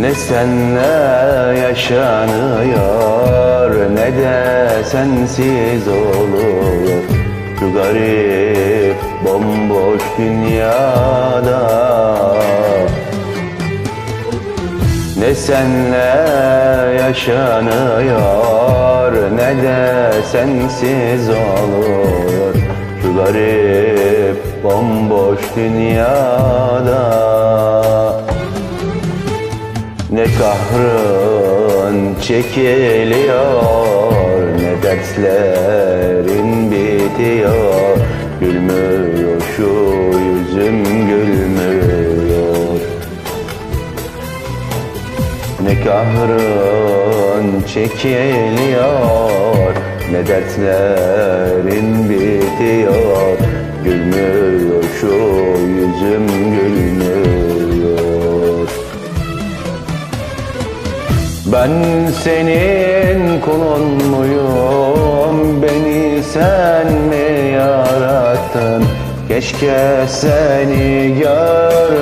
Ne senle yaşanıyor ne de sensiz oluyor. Şu garip bomboş dünyada. Ne senle yaşanıyor ne de sensiz oluyor. Şu garip bomboş dünyada kahrın çekiliyor Ne dertlerin bitiyor. Gülmüyor şu yüzüm gülmüyor. Ne kahrın çekiliyor Ne dertlerin ben senin kulun muyum? Beni sen mi yarattın? Keşke seni görmeseydim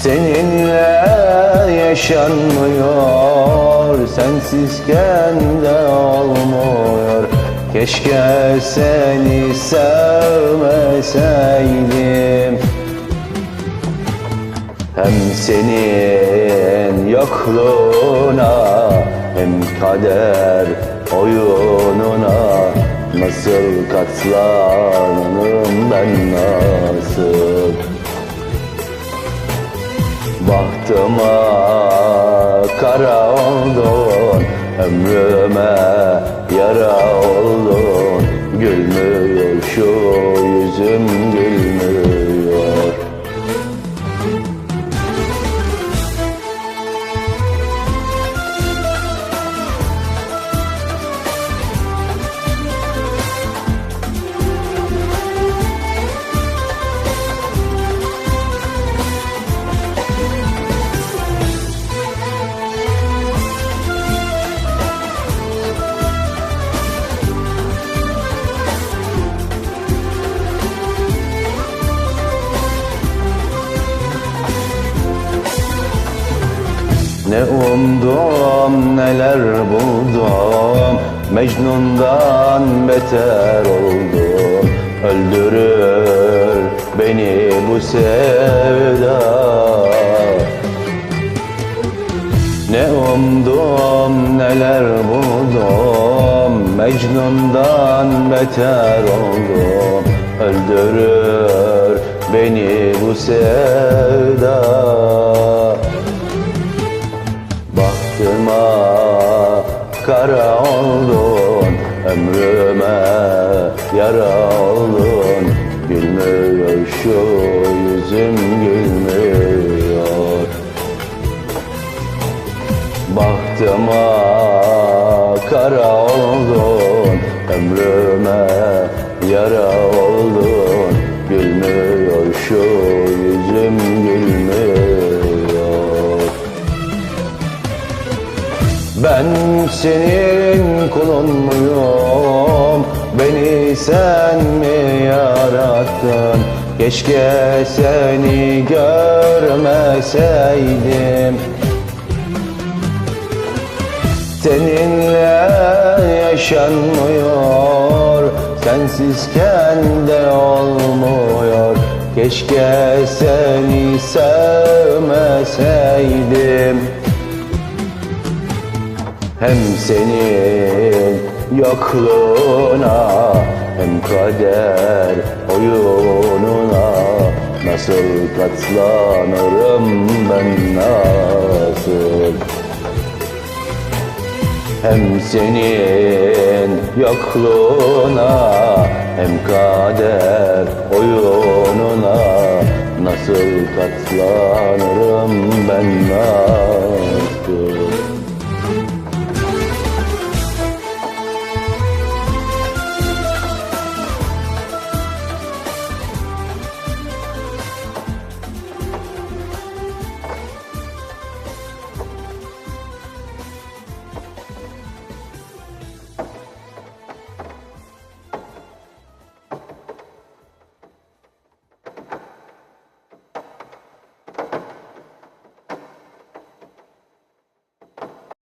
Seninle yaşanmıyor Sensizken de olmuyor Keşke seni sevmeseydim hem senin yokluğuna hem kader oyununa Nasıl katlanırım ben nasıl? Bahtıma kara oldun Ömrüme yara oldun Gülmüyor şu Ne umdum neler buldum. Mecnun'dan beter oldum. Öldürür beni bu sevda. Ne umdum neler buldum. Mecnun'dan beter oldum. Öldürür beni bu sevda Ömrüme yara oldun Gülmüyor şu yüzüm gülmüyor. Bahtıma kara oldun Ömrüme yara oldun Gülmüyor şu yüzüm gülmüyor. Ben senin kulun muyum? Sen mi yarattın? Keşke seni görmeseydim. Seninle yaşanmıyor Sensizken de olmuyor. Keşke seni sevmeseydim. Hem senin yokluğuna hem kader oyununa Nasıl katlanırım ben nasıl? Hem senin yokluğuna hem kader oyununa Nasıl katlanırım ben nasıl